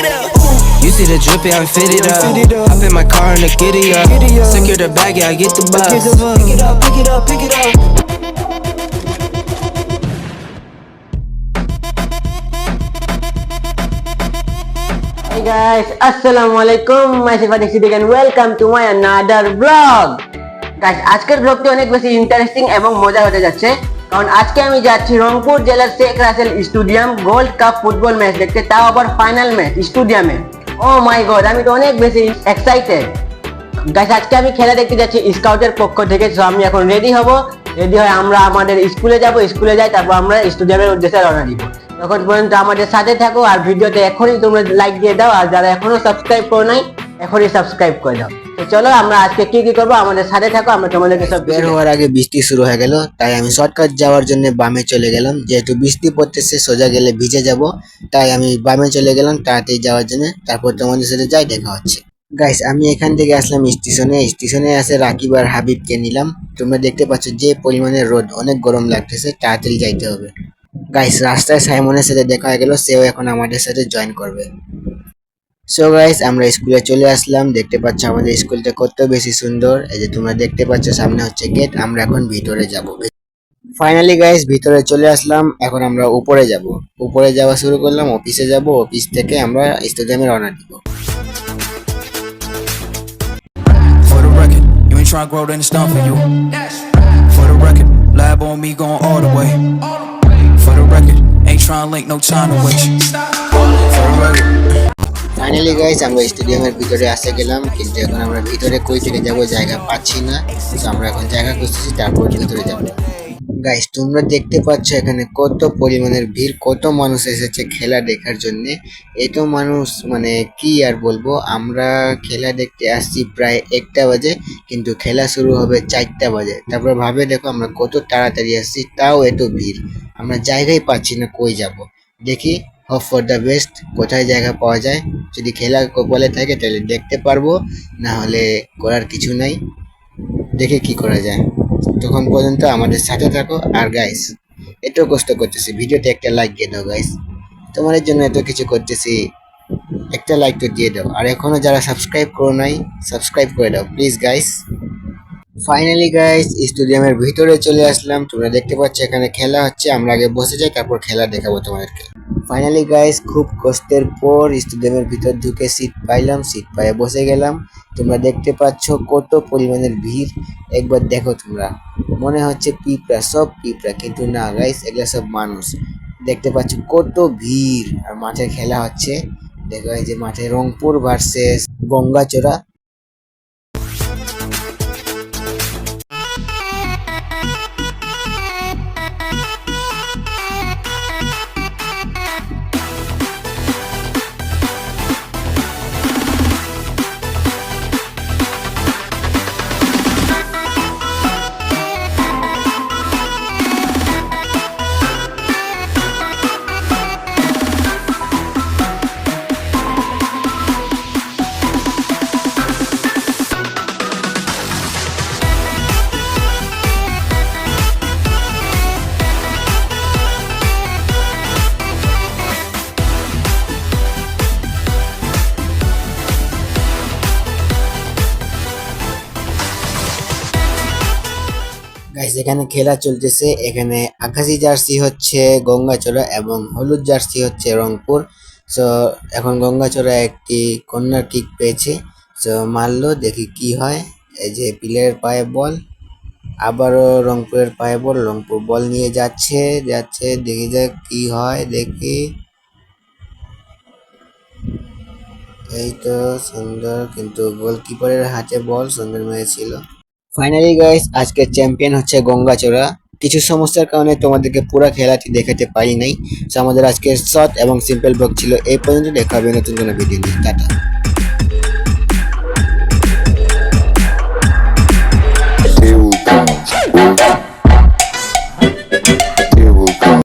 it up. You see the drip, yeah, I'm fitted up. Hop in my car and the giddy up. Secure the bag, yeah, I get the bus. Pick it up, pick it up, pick it up. Hey guys, Assalamualaikum. My Sifat Siddiq and welcome to my another vlog. Guys, আজকের ব্লগটি অনেক বেশি interesting এবং মজা হতে যাচ্ছে কারণ আজকে আমি যাচ্ছি রংপুর জেলার Sheikh Russel stadium gold cup football match দেখতে, তাও আবার ফাইনাল ম্যাচ স্টেডিয়ামে। ও মাই গড আমি তো অনেক বেশি এক্সাইটেড গাইস আজকে আমি খেলা দেখতে যাচ্ছি স্কাউটের পক্ষ থেকে তো আমি এখন রেডি হব। রেডি হয়ে আমরা আমাদের স্কুলে যাব স্কুলে যাই, তারপর আমরা স্টেডিয়ামের উদ্দেশ্যে রওনা দিব। তখন পর্যন্ত আমাদের সাথে থাকো, আর ভিডিওতে এখনই তোমরা লাইক দিয়ে দাও, আর যারা এখনও সাবস্ক্রাইব করো নাই, এখনই সাবস্ক্রাইব করে দাও। তো চলো আমরা আজকে কি কি করব? আমাদের সাথে থাকো আমরা তোমাদেরকে সব বের হওয়ার আগে বৃষ্টি শুরু হয়ে গেল তাই আমি শর্টকাট যাওয়ার জন্য বামে চলে গেলাম। যেহেতু বৃষ্টি পড়তেছে সোজা গেলে ভিজে যাব তাই আমি বামে চলে গেলাম তাড়াতাড়ি যাওয়ার জন্য। তারপর তোমাদের সাথে যাই দেখা হচ্ছে। গাইস আমি এখান থেকে আসলাম স্টেশনে। স্টেশনে এসে রাকিব আর হাবিবকে নিলাম। তোমরা দেখতে পাচ্ছ যে পরিমাণে রোদ অনেক গরম লাগতেছে তাড়াতাড়ি যাইতে হবে। গাইস রাস্তায় সাইমনের সাথে দেখা হয়ে গেল সেও এখন আমাদের সাথে জয়েন করবে। সো গাইস আমরা স্কুলে চলে আসলাম। দেখতে পাচ্ছ আমাদের স্কুলটা কত বেশি সুন্দর। এই যে তোমরা দেখতে পাচ্ছ সামনে হচ্ছে গেট আমরা এখন ভিতরে যাব। ফাইনালি গাইস ভিতরে চলে আসলাম। এখন আমরা উপরে যাব। উপরে যাওয়া শুরু করলাম অফিসে যাব। অফিস থেকে আমরা স্টেডিয়ামে রওনা দিব। Ain't ain't tryna link, no time to waste. For the record. Finally guys আমরা স্টেডিয়ামের ভিতরে আসে গেলাম, কিন্তু এখন আমরা ভিতরে কই থেকে যাব জায়গা পাচ্ছি না, তো আমরা এখন জায়গা খুঁজতেছি, তারপর ভিতরে যাব। গাইস তোমরা দেখতে পাচ্ছ এখানে কত পরিমাণের ভিড়, কত মানুষ এসেছে খেলা দেখার জন্য। এত মানুষ মানে কি আর বলব, আমরা খেলা দেখতে আসছি প্রায় একটা বাজে, কিন্তু খেলা শুরু হবে চারটা বাজে। তারপর ভাবে দেখো আমরা কত তাড়াতাড়ি আসছি, তাও এত ভিড়। আমরা জায়গায় পাচ্ছি না, কই যাব। দেখি। হোপ ফর দ্য বেস্ট কোথায় জায়গা পাওয়া যায়? যদি খেলা কপালে থাকে, তাহলে দেখতে পারব। না হলে করার কিছু নাই। দেখে কি করা যায়। তখন পর্যন্ত আমাদের সাথে থাকো। আর গাইস এত কষ্ট করতেছি। ভিডিওতে একটা লাইক দিয়ে দাও গাইস তোমাদের জন্য এত কিছু করতেছি। একটা লাইক তো দিয়ে দাও। আর এখনও যারা সাবস্ক্রাইব করো নাই সাবস্ক্রাইব করে দাও। প্লিজ গাইস ফাইনালি গাইস স্টেডিয়ামের ভিতরে চলে আসলাম। তোমরা দেখতে পাচ্ছ, এখানে খেলা হচ্ছে। আমরা আগে বসে যাই, তারপর খেলা দেখাবো তোমাদেরকে। ফাইনালি গাইস খুব কষ্টের পর স্টেডিয়ামের ভিতর ঢুকে সিট পাইলাম। সিট পায়ে বসে গেলাম। তোমরা দেখতে পাচ্ছ কত পরিমাণের ভিড়। একবার দেখো তোমরা। মনে হচ্ছে পিঁপড়া, সব পিঁপড়া। কিন্তু না গাইস এগুলা সব মানুষ। দেখতে পাচ্ছ কত ভিড়। আর মাঠে খেলা হচ্ছে। দেখো এই যে মাঠে রংপুর ভার্সেস গঙ্গাচড়া। গাইস এখানে খেলা চলতেছে, এখানে আকাশি জার্সি হচ্ছে গঙ্গাচড়া এবং হলুদ জার্সি হচ্ছে রংপুর। সো এখন গঙ্গাচড়া একটি কর্নার কিক পেয়েছে। সো মারলো, দেখি কি হয়। এই যে প্লেয়ারের পায়ে বল আবারও রংপুরের পায়ে বল রংপুর বল নিয়ে যাচ্ছে যাচ্ছে, দেখি যাক কি হয়, দেখি। এই তো সুন্দর, কিন্তু গোলকিপারের হাতে বল সুন্দর মেরেছিল। ফাইনালি গাইস আজকে চ্যাম্পিয়ন হচ্ছে গঙ্গাচড়া কিছু সমস্যার কারণে তোমাদেরকে পুরো খেলাটি দেখাতে পারি নাই। তো আমাদের আজকের শর্ট এবং সিম্পল ব্লগ ছিল। এই পর্যন্ত দেখা হবে নতুন কোনো ভিডিও নিয়ে। টাটা।